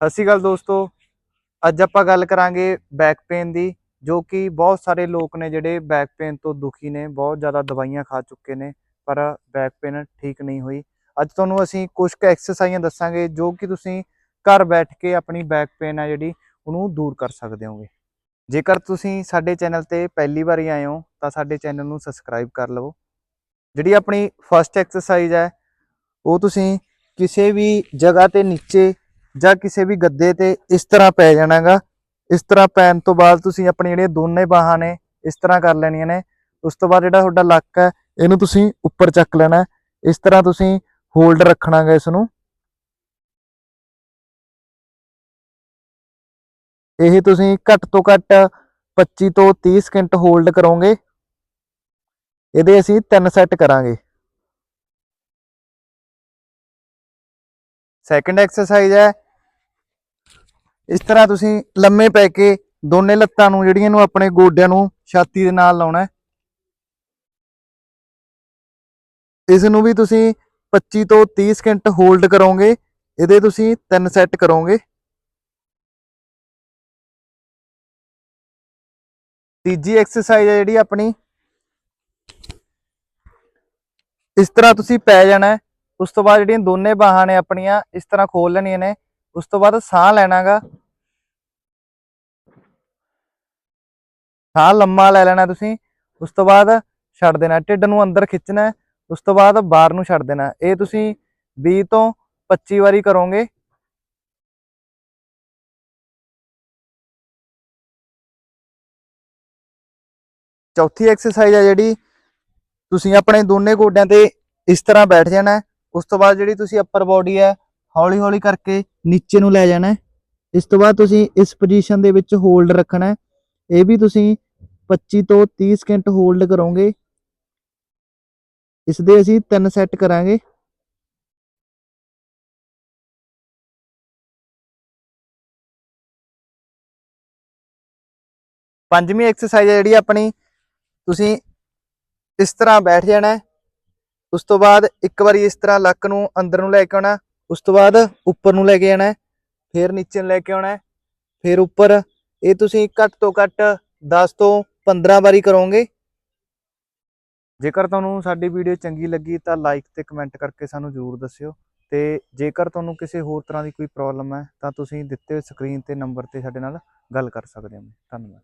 ਸਤਿ ਸ਼੍ਰੀ ਅਕਾਲ ਦੋਸਤੋ। ਅੱਜ ਆਪਾਂ ਗੱਲ ਕਰਾਂਗੇ ਬੈਕ ਪੇਨ ਦੀ, ਜੋ ਕਿ ਬਹੁਤ ਸਾਰੇ ਲੋਕ ਨੇ ਜਿਹੜੇ ਬੈਕ ਪੇਨ ਤੋਂ ਦੁਖੀ ਨੇ, ਬਹੁਤ ਜ਼ਿਆਦਾ ਦਵਾਈਆਂ ਖਾ ਚੁੱਕੇ ਨੇ, ਪਰ ਬੈਕ ਪੇਨ ਠੀਕ ਨਹੀਂ ਹੋਈ। ਅੱਜ ਤੁਹਾਨੂੰ ਅਸੀਂ ਕੁਝ ਕੁ ਐਕਸਰਸਾਈਜ਼ਾਂ ਦੱਸਾਂਗੇ, ਜੋ ਕਿ ਤੁਸੀਂ ਘਰ ਬੈਠ ਕੇ ਆਪਣੀ ਬੈਕ ਪੇਨ ਹੈ ਜਿਹੜੀ, ਉਹਨੂੰ ਦੂਰ ਕਰ ਸਕਦੇ ਹੋਗੇ। ਜੇਕਰ ਤੁਸੀਂ ਸਾਡੇ ਚੈਨਲ ਤੇ ਪਹਿਲੀ ਵਾਰੀ ਆਏ ਹੋ, ਤਾਂ ਸਾਡੇ ਚੈਨਲ ਨੂੰ ਸਬਸਕ੍ਰਾਈਬ ਕਰ ਲਵੋ। ਜਿਹੜੀ ਆਪਣੀ ਫਰਸਟ ਐਕਸਰਸਾਈਜ਼ ਹੈ, ਉਹ ਤੁਸੀਂ ਕਿਸੇ ਵੀ ਜਗ੍ਹਾ ਤੇ ਨੀਚੇ ਜਾਂ ਕਿਸੇ ਵੀ ਗੱਦੇ ਤੇ ਇਸ ਤਰ੍ਹਾਂ ਪੈ ਜਾਣਾਗਾ। ਇਸ ਤਰ੍ਹਾਂ ਪੈਣ ਤੋਂ ਬਾਅਦ ਤੁਸੀਂ ਆਪਣੀ ਜਿਹੜੀਆਂ ਦੋਨੇ ਬਾਹਾਂ ਨੇ, ਇਸ ਤਰ੍ਹਾਂ ਕਰ ਲੈਣੀਆਂ ਨੇ। ਉਸ ਤੋਂ ਬਾਅਦ ਜਿਹੜਾ ਤੁਹਾਡਾ ਲੱਕ ਹੈ, ਇਹਨੂੰ ਤੁਸੀਂ ਉੱਪਰ ਚੱਕ ਲੈਣਾ ਇਸ ਤਰ੍ਹਾਂ ਤੁਸੀਂ ਹੋਲਡ ਰੱਖਣਾਗਾ ਇਸ ਨੂੰ ਇਹ ਤੁਸੀਂ ਘੱਟ ਤੋਂ ਘੱਟ 25 ਤੋਂ 30 ਸਕਿੰਟ ਹੋਲਡ ਕਰੋਗੇ। ਇਹਦੇ ਅਸੀਂ ਤਿੰਨ ਸੈੱਟ ਕਰਾਂਗੇ। ਸੈਕੰਡ ਐਕਸਰਸਾਈਜ਼ ਹੈ ਇਸ ਤਰ੍ਹਾਂ ਤੁਸੀਂ ਲੰਮੇ ਪੈ ਕੇ ਦੋਨੇ ਲੱਤਾਂ ਨੂੰ, ਜਿਹੜੀਆਂ ਨੂੰ ਆਪਣੇ ਗੋਡਿਆਂ ਨੂੰ ਛਾਤੀ ਦੇ ਨਾਲ ਲਾਉਣਾ ਹੈ। ਇਸ ਨੂੰ ਵੀ ਤੁਸੀਂ 25 ਤੋਂ 30 ਸਕਿੰਟ ਹੋਲਡ ਕਰੋਗੇ। ਇਹਦੇ ਤੁਸੀਂ ਤਿੰਨ ਸੈੱਟ ਕਰੋਗੇ। ਤੀਜੀ ਐਕਸਰਸਾਈਜ਼ ਹੈ ਜਿਹੜੀ ਆਪਣੀ। ਇਸ ਤਰ੍ਹਾਂ ਤੁਸੀਂ ਪੈ ਜਾਣਾ ਉਸ ਤੋਂ ਬਾਅਦ ਜਿਹੜੀਆਂ ਦੋਨੇ ਬਾਹਾਂ ਨੇ ਆਪਣੀਆਂ, ਇਸ ਤਰ੍ਹਾਂ ਖੋਲ ਲੈਣੀਆਂ ਨੇ। ਉਸ ਤੋਂ ਬਾਅਦ ਸਾਹ ਲੈਣਾਗਾ। ਸਾਹ ਲੰਮਾ ਲੈ ਲੈਣਾ ਤੁਸੀਂ। ਉਸ ਤੋਂ ਬਾਅਦ ਛੱਡ ਦੇਣਾ, ਢਿੱਡ ਨੂੰ ਅੰਦਰ ਖਿੱਚਣਾ, ਉਸ ਤੋਂ ਬਾਅਦ ਬਾਹਰ ਨੂੰ ਛੱਡ ਦੇਣਾ। ਇਹ ਤੁਸੀਂ 20 ਤੋਂ 25 ਵਾਰੀ ਕਰੋਗੇ। ਚੌਥੀ ਐਕਸਰਸਾਈਜ਼ ਹੈ ਜਿਹੜੀ, ਤੁਸੀਂ ਆਪਣੇ ਦੋਨੇ ਗੋਡਿਆਂ ਤੇ ਇਸ ਤਰ੍ਹਾਂ ਬੈਠ ਜਾਣਾ। ਉਸ ਤੋਂ ਬਾਅਦ ਜਿਹੜੀ ਤੁਸੀਂ ਅੱਪਰ ਬਾਡੀ ਹੈ ਹੌਲੀ ਹੌਲੀ ਕਰਕੇ ਨੀਚੇ ਨੂੰ ਲੈ ਜਾਣਾ ਇਸ ਤੋਂ ਬਾਅਦ ਤੁਸੀਂ ਇਸ ਪੋਜੀਸ਼ਨ ਦੇ ਵਿੱਚ ਹੋਲਡ ਰੱਖਣਾ ਇਹ ਵੀ ਤੁਸੀਂ 25 ਤੋਂ 30 ਸਕਿੰਟ ਹੋਲਡ ਕਰੋਗੇ। ਇਸ ਦੇ ਅਸੀਂ ਤਿੰਨ ਸੈੱਟ ਕਰਾਂਗੇ। ਪੰਜਵੀਂ ਐਕਸਰਸਾਈਜ਼ ਹੈ ਜਿਹੜੀ ਆਪਣੀ, ਤੁਸੀਂ ਇਸ ਤਰ੍ਹਾਂ ਬੈਠ ਜਾਣਾ ਉਸ ਤੋਂ ਬਾਅਦ ਇੱਕ ਵਾਰੀ ਇਸ ਤਰ੍ਹਾਂ ਲੱਕ ਨੂੰ ਅੰਦਰ ਨੂੰ ਲੈ ਕੇ ਆਉਣਾ ਉਸ ਤੋਂ ਬਾਅਦ ਉੱਪਰ ਨੂੰ ਲੈ ਕੇ ਜਾਣਾ ਹੈ, ਫਿਰ ਨੀਚੇ ਨੂੰ ਲੈ ਕੇ ਆਉਣਾ ਹੈ, ਫਿਰ ਉੱਪਰ ਇਹ ਤੁਸੀਂ ਘੱਟ ਤੋਂ ਘੱਟ 10 ਤੋਂ 15 ਵਾਰੀ ਕਰੋਗੇ। ਜੇਕਰ ਤੁਹਾਨੂੰ ਸਾਡੀ ਵੀਡੀਓ ਚੰਗੀ ਲੱਗੀ ਤਾਂ ਲਾਈਕ ਤੇ ਕਮੈਂਟ ਕਰਕੇ ਸਾਨੂੰ ਜ਼ਰੂਰ ਦੱਸਿਓ ਤੇ ਜੇਕਰ ਤੁਹਾਨੂੰ ਕਿਸੇ ਹੋਰ ਤਰ੍ਹਾਂ ਦੀ ਕੋਈ ਪ੍ਰੋਬਲਮ ਹੈ ਤਾਂ ਤੁਸੀਂ ਦਿੱਤੇ ਹੋਏ ਸਕਰੀਨ ਤੇ ਨੰਬਰ ਤੇ ਸਾਡੇ ਨਾਲ ਗੱਲ ਕਰ ਸਕਦੇ ਹੋ। ਧੰਨਵਾਦ।